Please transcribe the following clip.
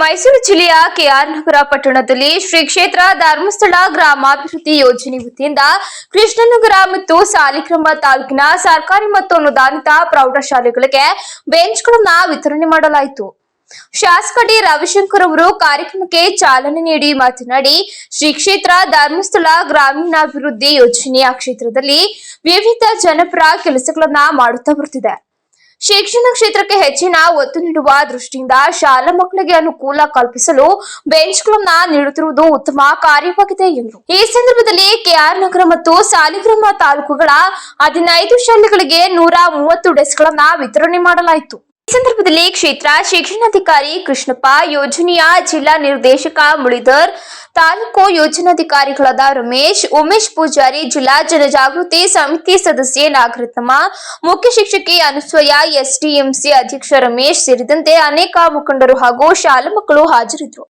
ಮೈಸೂರು ಜಿಲ್ಲೆಯ ಕೆಆರ್ ನಗರ ಪಟ್ಟಣದಲ್ಲಿ ಶ್ರೀ ಕ್ಷೇತ್ರ ಧರ್ಮಸ್ಥಳ ಗ್ರಾಮಾಭಿವೃದ್ಧಿ ಯೋಜನೆ ವತಿಯಿಂದ ಕೃಷ್ಣನಗರ ಮತ್ತು ಸಾಲಿಗ್ರಾಮ ತಾಲೂಕಿನ ಸರ್ಕಾರಿ ಮತ್ತು ಅನುದಾನಿತ ಪ್ರೌಢಶಾಲೆಗಳಿಗೆ ಬೆಂಚ್ಗಳನ್ನು ವಿತರಣೆ ಮಾಡಲಾಯಿತು. ಶಾಸಕ ಡಿ ರವಿಶಂಕರ್ ಅವರು ಕಾರ್ಯಕ್ರಮಕ್ಕೆ ಚಾಲನೆ ನೀಡಿ ಮಾತನಾಡಿ, ಶ್ರೀ ಕ್ಷೇತ್ರ ಧರ್ಮಸ್ಥಳ ಗ್ರಾಮೀಣಾಭಿವೃದ್ಧಿ ಯೋಜನೆಯ ಕ್ಷೇತ್ರದಲ್ಲಿ ವಿವಿಧ ಜನಪರ ಕೆಲಸಗಳನ್ನ ಮಾಡುತ್ತಾ ಬರುತ್ತಿದೆ ಶಿಕ್ಷಣ ಕ್ಷೇತ್ರಕ್ಕೆ ಹೆಚ್ಚಿನ ಒತ್ತು ನೀಡುವ ದೃಷ್ಟಿಯಿಂದ ಶಾಲಾ ಮಕ್ಕಳಿಗೆ ಅನುಕೂಲ ಕಲ್ಪಿಸಲು ಬೆಂಚ್ಗಳನ್ನ ನೀಡುತ್ತಿರುವುದು ಉತ್ತಮ ಕಾರ್ಯವಾಗಿದೆ ಎಂದರು. ಈ ಸಂದರ್ಭದಲ್ಲಿ ಕೆಆರ್ ನಗರ ಮತ್ತು ಸಾಲಿಗ್ರಾಮ ತಾಲೂಕುಗಳ ಹದಿನೈದು ಶಾಲೆಗಳಿಗೆ ನೂರ ಮೂವತ್ತು ಡೆಸ್ಕ್ಗಳನ್ನ ವಿತರಣೆ ಮಾಡಲಾಯಿತು. ಸಂದರ್ಭದಲ್ಲಿ ಕ್ಷೇತ್ರ ಶಿಕ್ಷಣಾಧಿಕಾರಿ ಕೃಷ್ಣಪ್ಪ, ಯೋಜನೆಯ ಜಿಲ್ಲಾ ನಿರ್ದೇಶಕ ಮುಳಿಧರ್, ತಾಲೂಕು ಯೋಜನಾಧಿಕಾರಿಗಳಾದ ರಮೇಶ್, ಉಮೇಶ್ ಪೂಜಾರಿ, ಜಿಲ್ಲಾ ಜನಜಾಗೃತಿ ಸಮಿತಿ ಸದಸ್ಯೆ ನಾಗರತ್ನಮ್ಮ, ಮುಖ್ಯ ಶಿಕ್ಷಕಿ ಅನುಸೂಯ, ಎಸ್ಡಿಎಂಸಿ ಅಧ್ಯಕ್ಷ ರಮೇಶ್ ಸೇರಿದಂತೆ ಅನೇಕ ಮುಖಂಡರು ಹಾಗೂ ಶಾಲಾ ಮಕ್ಕಳು ಹಾಜರಿದ್ದರು.